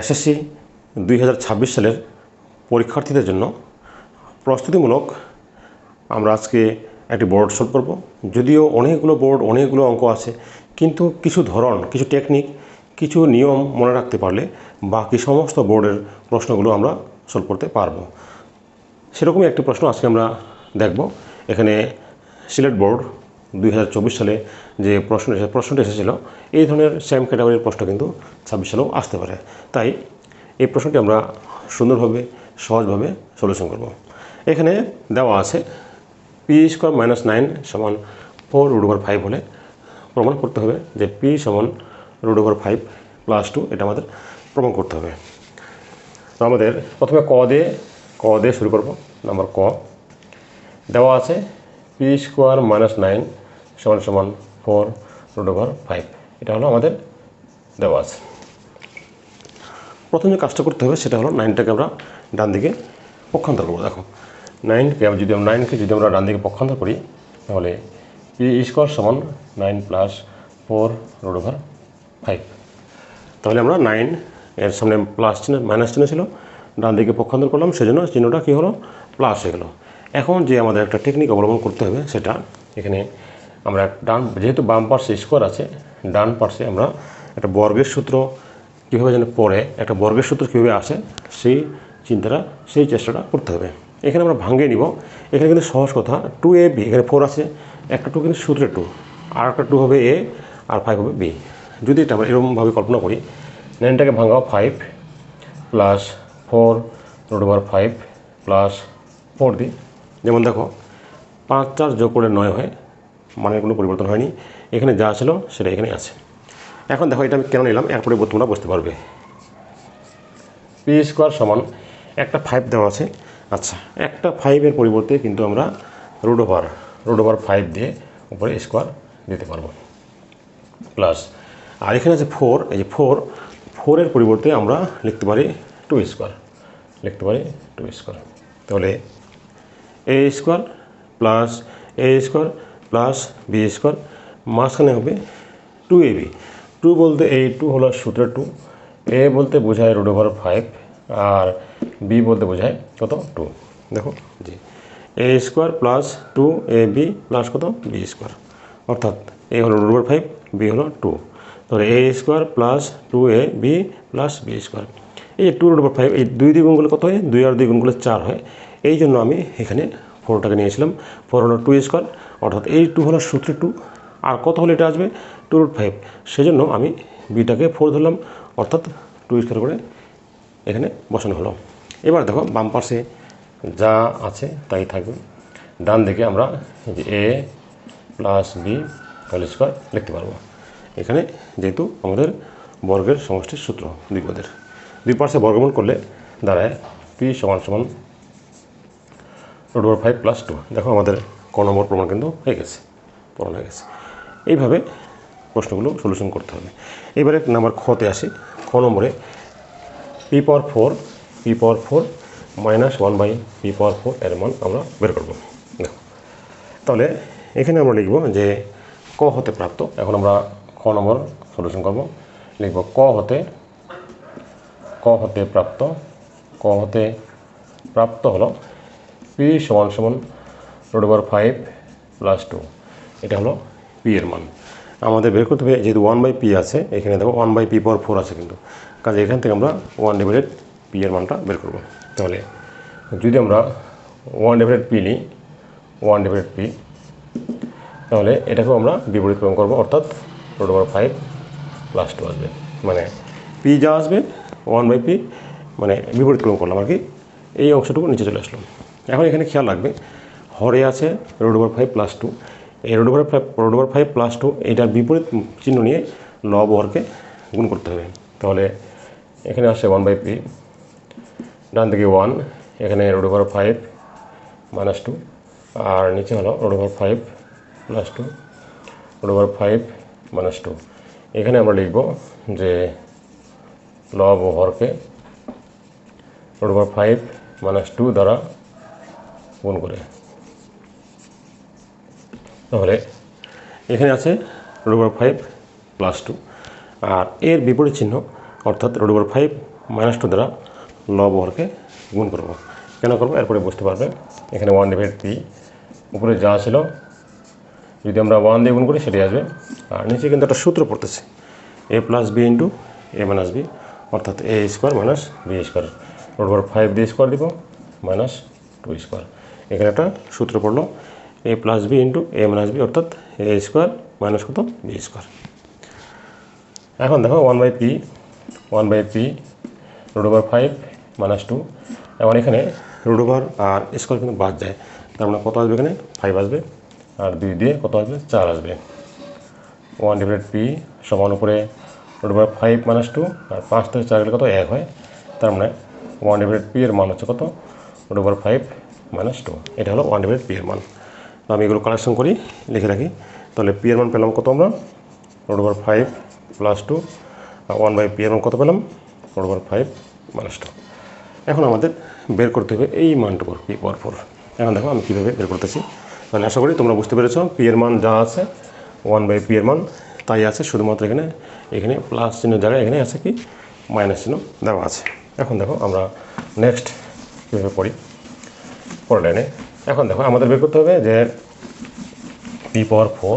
SSC দুই হাজার ছাব্বিশ সালের পরীক্ষার্থীদের জন্য প্রস্তুতিমূলক আমরা আজকে একটি বোর্ড সলভ করব। যদিও অনেকগুলো বোর্ড, অনেকগুলো অঙ্ক আছে, কিন্তু কিছু ধরন, কিছু টেকনিক, কিছু নিয়ম মনে রাখতে পারলে বাকি সমস্ত বোর্ডের প্রশ্নগুলো আমরা সলভ করতে পারব। সেরকমই একটি প্রশ্ন আজকে আমরা দেখব। এখানে সিলেট বোর্ড দুই হাজার চব্বিশ সালে যে প্রশ্ন এসে প্রশ্নটি এসেছিল, এই ধরনের সেম ক্যাটাগরির প্রশ্ন কিন্তু ছাব্বিশ সালেও আসতে পারে। তাই এই প্রশ্নটি আমরা সুন্দরভাবে, সহজভাবে সলিউশন করব। এখানে দেওয়া আছে পি স্কোয়ার মাইনাস নাইন সমান ফোর রুট ওভার ফাইভ হলে প্রমাণ করতে হবে যে পি সমান root over five plus two এটা আমাদের প্রমাণ করতে হবে। তো আমাদের প্রথমে ক দিয়ে ক দিয়ে শুরু করব। নাম্বার ক। দেওয়া আছে পি স্কোয়ার মাইনাস নাইন সমান সমান ফোর রুট ওভার ফাইভ এটা হলো আমাদের দেওয়া আছে। প্রথম যে কাজটা করতে হবে সেটা হলো নাইনটাকে আমরা ডান দিকে পক্ষান্তর করব। দেখো নাইনকে যদি আমরা নাইনকে যদি আমরা ডান দিকে পক্ষান্তর করি, তাহলে পি স্কোয়ার সমান nine plus four root over five তাহলে আমরা নাইন এর সামনে প্লাস চিহ্ন মাইনাস চিহ্ন ছিল, ডান দিকে পক্ষান্তর করলাম, সেজন্য চিহ্নটা কী হলো? প্লাস হয়ে গেলো। এখন যে আমাদের একটা টেকনিক অবলম্বন করতে হবে, সেটা এখানে আমরা ডান, যেহেতু বাম পার্শ্বে স্কোয়ার আছে, ডান পার্শ্বে আমরা একটা বর্গের সূত্র কীভাবে যেন পড়ে, একটা বর্গের সূত্র কীভাবে আসে, সেই চিন্তাটা, সেই চেষ্টাটা করতে হবে। এখানে আমরা ভাঙিয়ে নিব। এখানে কিন্তু সহজ কথা টু এ বি এখানে ফোর আছে, একটা টু কিন্তু সূত্রে টু আর একটা টু হবে এ আর ফাইভ হবে বি যদি এটা আমরা এরকমভাবে কল্পনা করি নাইনটাকে ভাঙাও five plus four root over five plus four দিই যেমন দেখো, পাঁচ চার যোগ করে নয় হয় মানের কোনো পরিবর্তন হয়নি। এখানে যা ছিল সেটা এখানে আছে। এখন দেখো এটা আমি কেন নিলাম? এর পরে তোমরা বুঝতে পারবে। পি স্কোয়ার সমান একটা ফাইভ দেওয়া আছে। আচ্ছা একটা ফাইভের পরিবর্তে কিন্তু আমরা root over root over five দিয়ে উপরে স্কোয়ার দিতে পারব। প্লাস, আর এখানে আছে ফোর এই যে ফোর ফোরের পরিবর্তে আমরা লিখতে পারি টু স্কোয়ার। লিখতে পারি টু স্কোয়ার। তাহলে A square plus A square plus B square মাঝখানে হবে টু এ বি টু বলতে এই টু হলো সূত্রের টু এ বলতে বোঝায় রুট ওভার ফাইভ আর বি বলতে বোঝায় কত টু দেখো, জি। A square plus two A B plus কত বি স্কোয়ার অর্থাৎ এ হলো রুট ওভার ফাইভ বি হলো টু তাহলে A square plus two A B plus B square এই টু রুট ওভার ফাইভ এই দুই দুই গুণগুলো কত হয়? দুই আর দুই গুণগুলো চার হয়। এই জন্য আমি এখানে ফোরটাকে নিয়েছিলাম। ফোর হলো টু স্কোয়ার অর্থাৎ এই টু হলো সূত্রে টু আর কত হলে এটা আসবে? টু রুট ফাইভ সেজন্য আমি বিটাকে ফোর ধরলাম, অর্থাৎ টু স্কোয়ার করে এখানে বসানো হলো। এবার দেখো, বাম পাশে যা আছে তাই থাকবে। ডান দিকে আমরা যে A plus B whole square লিখতে পারব। এখানে যেহেতু আমাদের বর্গের সমষ্টির সূত্র, দুই পদের। দুই পাশে বর্গমূল করলে দাঁড়ায় পি সমান সমান root over five plus two দেখো আমাদের ক নম্বর প্রমাণ কিন্তু হয়ে গেছে প্রমাণ হয়ে গেছে। এইভাবে প্রশ্নগুলো সলিউশন করতে হবে। এবারে নাম্বার খতে আসি। খ নম্বরে P power four P power four minus one by P power four এর মান আমরা বের করব। দেখো, তাহলে এখানে আমরা লিখব যে ক হতে প্রাপ্ত। এখন আমরা খ নম্বর সলিউশন করব। লিখব ক হতে ক হতে প্রাপ্ত, ক হতে প্রাপ্ত হলো পি সমান সমান root over five plus two এটা হলো পি এর মান। আমাদের বের করতে হবে, যেহেতু ওয়ান বাই পি আছে, এখানে দেখো one by P power four আছে কিন্তু। কাজে এখান থেকে আমরা ওয়ান ডিভাইডেড পি এর মানটা বের করব। তাহলে যদি আমরা ওয়ান ডিভাইডেড পি নিই ওয়ান ডিভাইডেড পি তাহলে এটাকেও আমরা বিপরীত ক্রম করব, অর্থাৎ root over five plus two আসবে। মানে পি যা আসবে ওয়ান বাই পি মানে বিপরীত ক্রম করলাম আর কি, এই অংশটুকু নিচে চলে আসলো। এখন এখানে খেয়াল রাখবে, হরে আছে root over five plus two এই root over five root over five plus two এটার বিপরীত চিহ্ন নিয়ে লব হরকে গুণ করতে হবে। তাহলে এখানে আসে ওয়ান বাই পি ডান দিকে ওয়ান এখানে root over five minus two আর নিচে হলো root over five plus two root over five minus two এখানে আমরা লিখব যে লব ও হরকে root over five minus two দ্বারা গুণ করে। তাহলে এখানে আছে root over five plus two আর এর বিপরীত চিহ্ন অর্থাৎ root over five minus two দ্বারা লব হরকে গুণ করব। কেন করব? এরপরে বুঝতে পারবে। এখানে ওয়ান ডিভাইড পি উপরে যা ছিল, যদি আমরা ওয়ান দিয়ে গুণ করি, সেটাই আসবে। আর নিচে কিন্তু একটা সূত্র পড়তেছে A plus B into A minus B অর্থাৎ A square minus B square root over five দিয়ে স্কোয়ার দিব মাইনাস টু স্কোয়ার এখানে একটা সূত্র পড়ল A plus B into A minus B অর্থাৎ এ স্কোয়ার মাইনাস কত? বি স্কোয়ার এখন দেখো one by P one by P root over five minus two এবং এখানে রুট ওভার আর স্কোয়ার কিন্তু বাদ যায়। তার মানে কত আসবে এখানে? ফাইভ আসবে। আর দুই দিয়ে কত আসবে? চার আসবে। ওয়ান ডিভাইড পি সমান উপরে root over five minus two আর পাঁচ থেকে চার গেলে কত? এক হয়। তার মানে ওয়ান ডিভাইড পি এর মান হচ্ছে কত? Root over five minus two এটা হলো ওয়ান ডিভাইড পি এর মান। তো আমি এগুলো কালেকশন করি, লিখে রাখি। তাহলে পি এর মান পেলাম কত আমরা? Root over five plus two R one by P এর মান কত পেলাম? Root over five minus two এখন আমাদের বের করতে হবে এই মানটুকু পি পাওয়ার ফোর এখন দেখো আমি কীভাবে বের করতেছি। মানে আশা করি তোমরা বুঝতে পেরেছ পি এর মান যা আছে ওয়ান বাই পি এর মান তাই আছে, শুধুমাত্র এখানে এখানে প্লাস চিহ্ন জায়গায় এখানে আছে কি? মাইনাস চিহ্ন দেওয়া আছে। এখন দেখো আমরা নেক্সট কীভাবে পড়ি। পরের লাইনে এখন দেখো, আমাদের বের করতে হবে যে P power four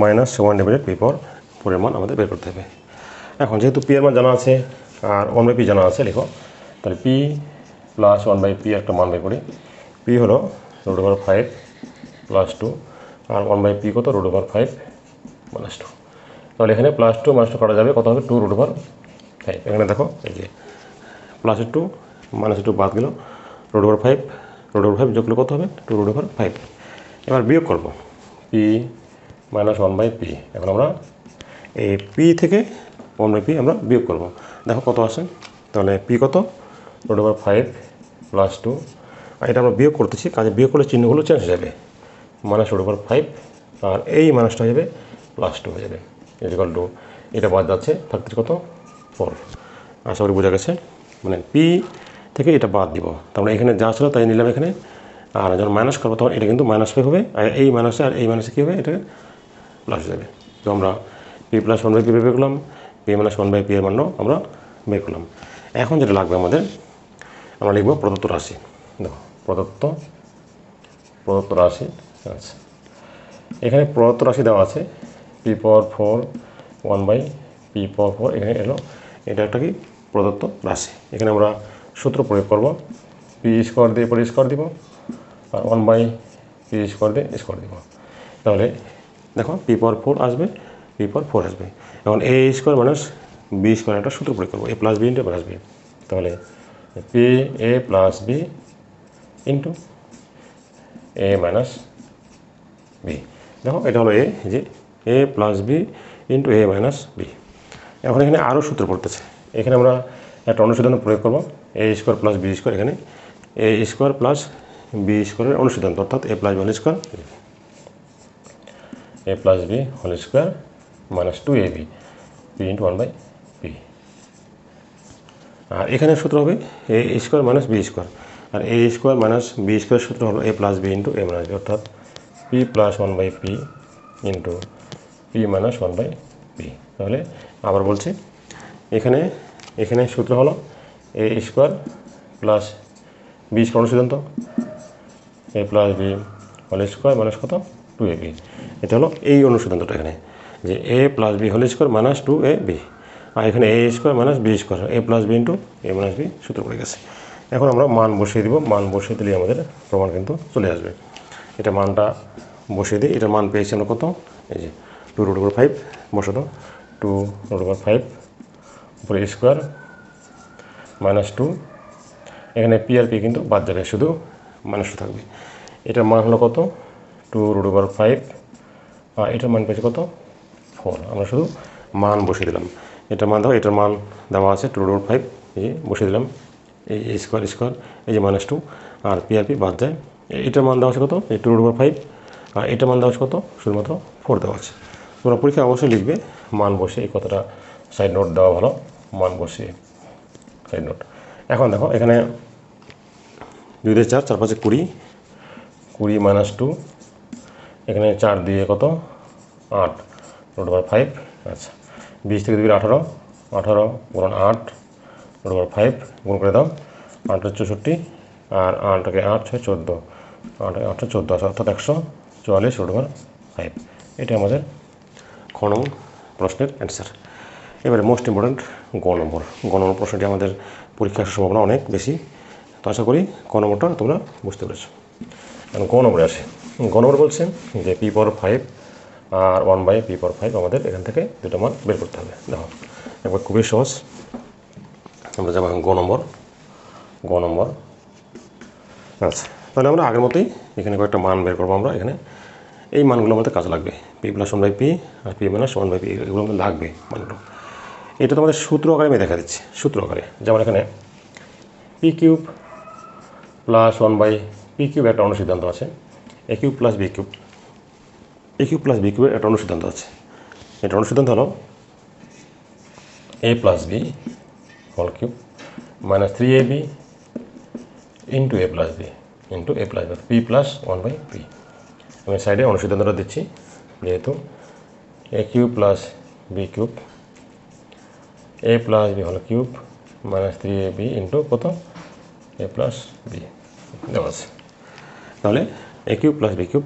minus one divided P power ফোরের মান আমাদের বের করতে হবে। এখন যেহেতু পি এর মান জানা আছে আর ওয়ান বাই পি জানা আছে, লিখো। তাহলে P plus one by P একটা মান বের করি। পি হলো root over five plus two, R one by P কত? Root over five minus two. তাহলে এখানে প্লাস টু মাইনাস টু কাটা যাবে, কত হবে? Two root over five. এখানে দেখো, এই যে প্লাস টু মাইনাস টু বাদ গেল, root over five root over five যোগ করলে কত হবে? টু রুট ওভার ফাইভ এবার বিয়োগ করব। P minus one by P এখন আমরা এই পি থেকে ওয়ান বাই পি আমরা বিয়োগ করব। দেখো কত আসে? তাহলে পি কত? Root over five plus two আর এটা আমরা বিয়োগ করতেছি, কাজে বিয়োগ করলে চিহ্নগুলো চেঞ্জ হয়ে যাবে। মাইনাস রুট ওভার ফাইভ আর এই মাইনাসটা হয়ে যাবে প্লাস টু হয়ে যাবে। ইজিকাল টু এটা বাদ যাচ্ছে থাকতে কত? ফোর আশা করি বোঝা গেছে। মানে পি থেকে এটা বাদ দিব। তারপরে এখানে যা ছিল তাই নিলাম এখানে। আর যখন মাইনাস করব তখন এটা কিন্তু মাইনাস পে হবে। আর এই মাইনাসে আর এই মাইনাসে কী হবে? এটা প্লাস যাবে। তো আমরা P plus one by P বের করলাম। P minus one by P এর মানও আমরা বের করলাম। এখন যেটা লাগবে আমাদের, আমরা লিখব প্রদত্ত রাশি। দেখো, প্রদত্ত প্রদত্ত রাশি। আচ্ছা। এখানে প্রদত্ত রাশি দেওয়া আছে। P power four one by P power four এখানে এলো। এটা একটা কি? প্রদত্ত রাশি। এখানে আমরা সূত্র প্রয়োগ করব। পি স্কোয়ার দিয়ে পরে স্কোয়ার দিব আর ওয়ান বাই পি স্কোয়ার দিয়ে স্কোয়ার দিব। তাহলে দেখো পি পাওয়ার ফোর আসবে পি পাওয়ার ফোর আসবে। এখন A square minus B square একটা সূত্র প্রয়োগ করব। A plus B into plus B তাহলে P A plus B into A minus B দেখো, এটা হলো এ যে A plus B into A minus B এখন এখানে আরও সূত্র পড়তেছে। এখানে আমরা একটা অনুসিদ্ধান্ত প্রয়োগ করব। A square plus b square এখানে এ স্কোয়ার প্লাস বি স্কোয়ারের অনুসিদ্ধান্ত, অর্থাৎ a plus b whole square a plus b whole square minus two a b b into one by b আর এখানে সূত্র হবে a square minus b square R a square minus b square সূত্র হলো a plus b into a minus b অর্থাৎ p plus one by p into p minus one by p তাহলে আবার বলছি, এখানে এখানে সূত্র হলো a square plus b square অনুসিদ্ধান্ত a plus b whole square minus কত? Two a b. এটা হলো এই অনুসিদ্ধান্তটা এখানে, যে a plus b whole square minus two a b. আর এখানে a square minus b square, a plus b into a minus b সূত্র পড়ে গেছে। এখন আমরা মান বসিয়ে দিব, মান বসিয়ে দিলে আমাদের প্রমাণ কিন্তু চলে আসবে। এটা মানটা বসিয়ে দিই, এটার মান পেয়েছি আমরা কত? এই যে টু রুট ওভার ফাইভ বসে দাও টু রুট ওভার ফাইভ উপরে স্কোয়ার মাইনাস টু এখানে পি আর পি কিন্তু বাদ যাবে, শুধু মাইনাস টু থাকবে। এটার মান হলো কত? টু রুট ওভার ফাইভ আর এটার মান পেয়েছে কত? ফোর আমরা শুধু মান বসিয়ে দিলাম। এটার মান দেখো, এটার মান দেওয়া আছে টু রুট ফাইভ এই বসিয়ে দিলাম। এই স্কোয়ার স্কোয়ার এই যে মাইনাস টু আর পি আর পি বাদ যায়। এটার মান দেওয়া আছে কত? এই টু রুট ওভার ফাইভ আর এটার মান দেওয়া আছে কত? শুধুমাত্র ফোর দেওয়া আছে। তোমরা পরীক্ষা অবশ্যই লিখবে, মান বসে এই কথাটা সাইড নোট দেওয়া ভালো, মান বসিয়ে। সাইড নোট এখন দেখো, এখানে দুই দিয়ে চার চার পাঁচে কুড়ি কুড়ি মাইনাস টু এখানে চার দিয়ে কত? আট রোড ওভার ফাইভ আচ্ছা। বিশ থেকে দুই আঠারো আঠারো গুণন আট রুট ওভার ফাইভ গুণ করে দাও আটটা চৌষট্টি, আর আটটাকে আট ছয় চোদ্দ আটটাকে আটটা চোদ্দ আছে অর্থাৎ একশো চুয়াল্লিশ রুট ওভার ফাইভ এটা আমাদের খ নম্বর প্রশ্নের অ্যান্সার এবারে মোস্ট ইম্পর্ট্যান্ট গ নম্বর। গ নম্বর প্রশ্নটি আমাদের পরীক্ষার সম্ভাবনা অনেক বেশি। তো আশা করি ক নম্বরটা তোমরা বুঝতে পেরেছ। ক নম্বরে আসে। গ নম্বর বলছে যে P power five R one by p power five আমাদের এখান থেকে দুটো মান বের করতে হবে। দেখো, একবার খুবই সহজ। আমরা যাব গ নম্বর। গ নম্বর। আচ্ছা তাহলে আমরা আগের মতোই এখানে কয়েকটা মান বের করব আমরা এখানে। এই মানগুলো আমাদের কাজে লাগবে। P plus one by p R p minus one by p এগুলো আমাদের লাগবে মানগুলো। এটা তোমাদের সূত্র আকারে আমি দেখা দিচ্ছি, সূত্র আকারে। যেমন এখানে p cube plus one by p cube একটা অনুসিদ্ধান্ত আছে। A cube plus b cube a cube plus b কিউবের একটা অনুসিদ্ধান্ত আছে। এটা অনুসিদ্ধান্ত হলো a plus b whole cube minus three a b into a plus b into a plus p plus one by p আমি সাইডে অনুসিদ্ধান্তটা দিচ্ছি, যেহেতু a cube plus b cube a plus b whole cube minus three a b into কত এ plus B দেওয়া আছে তাহলে a cube plus b cube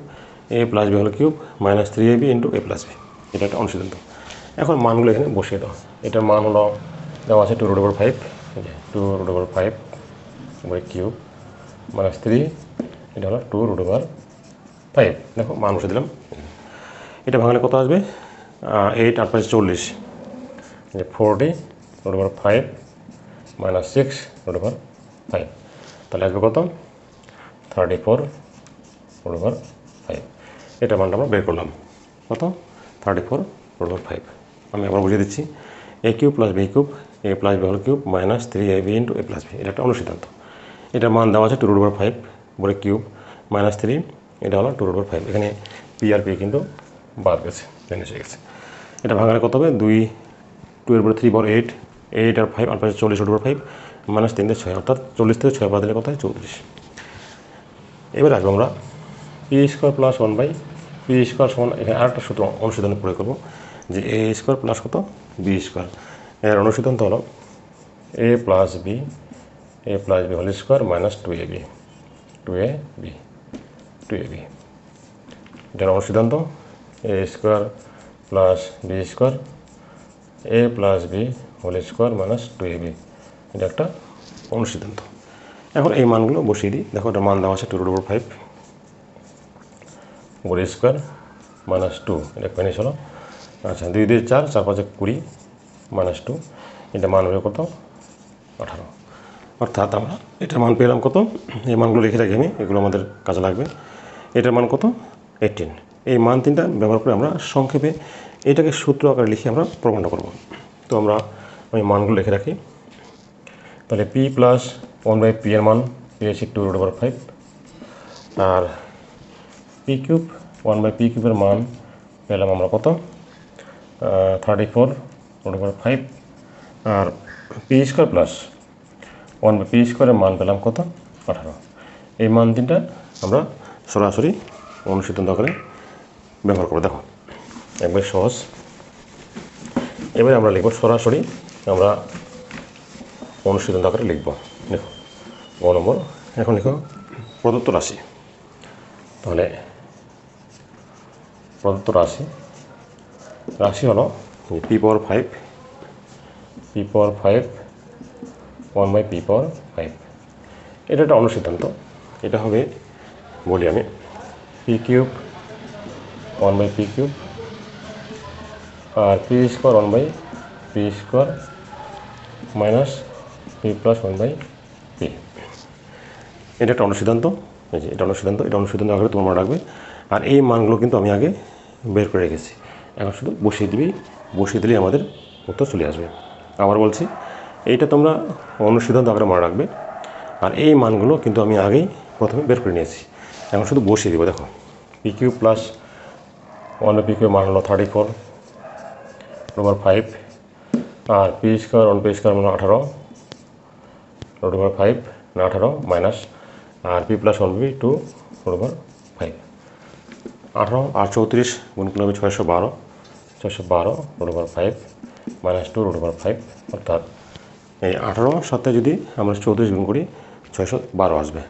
a plus b whole cube minus three a b into a plus b এটা একটা অনুসিদ্ধান্ত। এখন মানগুলো এখানে বসিয়ে দাও। এটার মান হলো, দেওয়া আছে two root over five two root over five উপরে কিউব মাইনাস থ্রি এটা হলো টু রুট ওভার ফাইভ দেখো, মান বসে দিলাম। এটা ভাঙলে কত আসবে? এইট আট পাঁচ চল্লিশ। Forty root over five minus six root over five তাহলে আসবে কত? Thirty four root over five এটা মানটা আমরা বের করলাম। কত? Thirty four root over five আমি আবার বুঝিয়ে দিচ্ছি। A cube plus b cube a plus b whole cube minus three a b into a plus b এটা একটা অনুসিদ্ধান্ত। এটা মান দেওয়া আছে টু রুট ওভার ফাইভ বলে কিউব মাইনাস থ্রি এটা হলো টু রুট ওভার ফাইভ এখানে পি আর পি কিন্তু বাদ গেছে, ভেঙে গেছে। এটা ভাঙালে কত হবে? দুই টু এর পরে থ্রি বর এইট এইট আর ফাইভ আর পাঁচে চল্লিশ রুট ফাইভ মাইনাস তিন থেকে ছয় অর্থাৎ চল্লিশ থেকে ছয় বাদ দিলে কত হয় চৌত্রিশ এবার আসব আমরা p square plus one by p square সমান, এখানে আরেকটা সূত্র অনুসিদ্ধান্ত প্রয়োগ করব, যে এ স্কোয়ার প্লাস কত? বি স্কোয়ার এর অনুসিদ্ধান্ত হলো a plus b a plus b whole square minus two a b two a b two a b এটার অনুসিদ্ধান্ত a square plus b square a plus b whole square minus two a এটা একটা অনুসিদ্ধান্ত। এখন এই মানগুলো বসিয়ে দিই। দেখো এটা মান দেওয়া আছে টু রুট ওভার ফাইভ উপরে স্কোয়ার মাইনাস টু এটা ফিনিশ হলো আচ্ছা দুই দুই চার চার পাঁচে কুড়ি মাইনাস টু এটা মান হবে কত আঠারো। অর্থাৎ আমরা এটার মান পেলাম কত? এই মানগুলো লিখে রাখি আমি এগুলো আমাদের কাজে লাগবে। এটার মান কত? এইটিন এই মান তিনটা ব্যবহার করে আমরা সংক্ষেপে এটাকে সূত্র আকারে লিখে আমরা প্রমাণটা করব। তো আমরা আমি মানগুলো লিখে রাখি। তাহলে p plus one by p এর মান পেয়েছি two root over five R p cube one by p কিউবের মান পেলাম আমরা কত? Thirty four root over five R p square plus one by p স্কোয়ারের মান পেলাম কত? আঠারো। এই মান তিনটা আমরা সরাসরি অনুসিদ্ধান্ত আকারে ব্যবহার করব। দেখো, একবার সহজ। এবারে আমরা লিখব সরাসরি আমরা অনুসিদ্ধান্ত আকারে লিখব। দেখো, গ নম্বর, এখন লিখো, প্রদত্ত রাশি। তাহলে প্রদত্ত রাশি রাশি হলো p power five, p power five, one by p power five. এটা একটা অনুসিদ্ধান্ত। এটা হবে বলি আমি p cube, one by p cube, R p square one by p square minus p plus one by p. এটা একটা অনুসিদ্ধান্ত। এই যে এটা অনুসিদ্ধান্ত এটা অনুসিদ্ধান্ত আগে তোমার মনে রাখবে। আর এই মানগুলো কিন্তু আমি আগে বের করে রেখেছি। এখন শুধু বসিয়ে দিবি, বসিয়ে দিলেই আমাদের উত্তর চলে আসবে। আবার বলছি, এইটা তোমরা অনুসিদ্ধান্ত আকারে মনে রাখবে। আর এই মানগুলো কিন্তু আমি আগেই প্রথমে বের করে নিয়েছি। এখন শুধু বসিয়ে দিব, দেখো। P cube plus one p cube মান হলো থার্টি ফোর ওভার ফাইভ আর p square one p square মানে আঠারো রোড ওভার ফাইভ না আঠারো মাইনাস আর p plus one b two root over five আঠারো আর চৌত্রিশ গুণ করলে ছয়শো বারো ছয়শো বারো root over five minus two root over five অর্থাৎ এই আঠারো সাথে যদি আমরা চৌত্রিশ গুণ করি, ছয়শো বারো আসবে।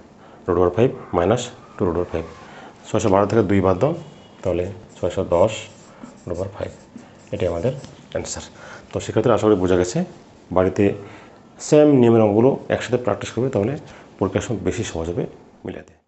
Root over five minus two root over five ছয়শো বারো থেকে দুই বাদ দাও, তাহলে ছয়শো দশ রুট ওভার ফাইভ এটাই আমাদের অ্যান্সার তো সেক্ষেত্রে আশা করি বোঝা গেছে। বাড়িতে সেম নিয়মের অঙ্গগুলো একসাথে প্র্যাকটিস করবে, তাহলে পরীক্ষার সময় বেশি সহজ হবে মিলাতে।